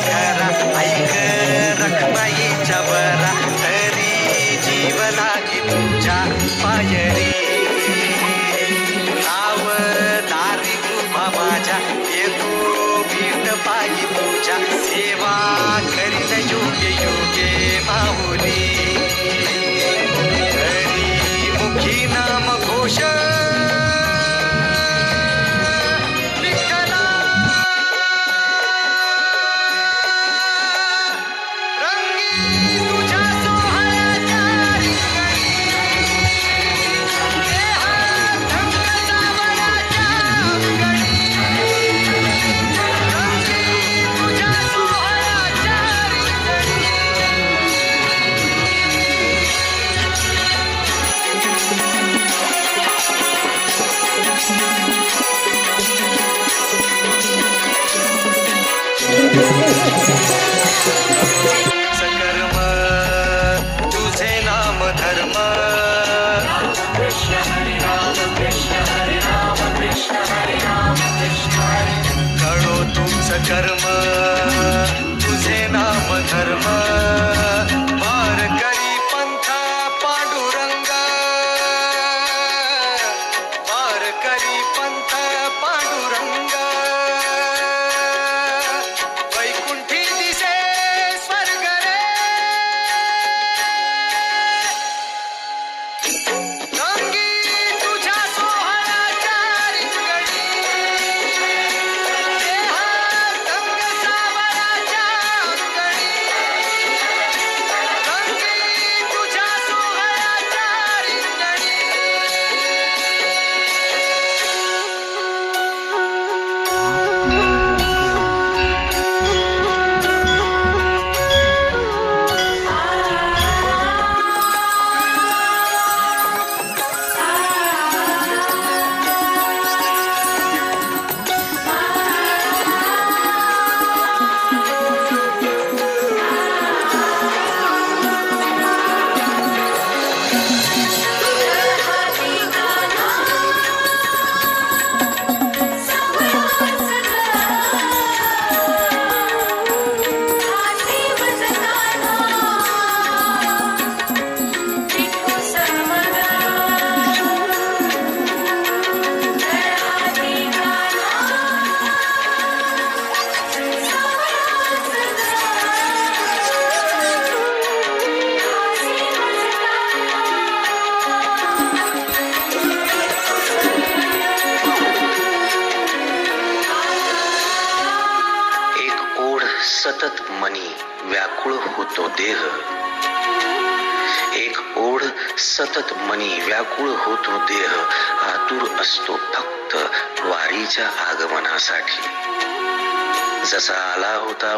घरा ऐक रखमाईच्या बरा तरी जीव लागी तुझ्या पायरी. नाव दारी कृपा माझ्या येतो भेट पायी तुझ्या सेवा करीन योगे योगे माऊली. கருமா सतत मनी व्याकुळ होतो देह. एक ओढ सतत मनी व्याकुळ होतो देह. आतुर असतो फक्त वारीच्या आगमनासाठी. जसा आला होता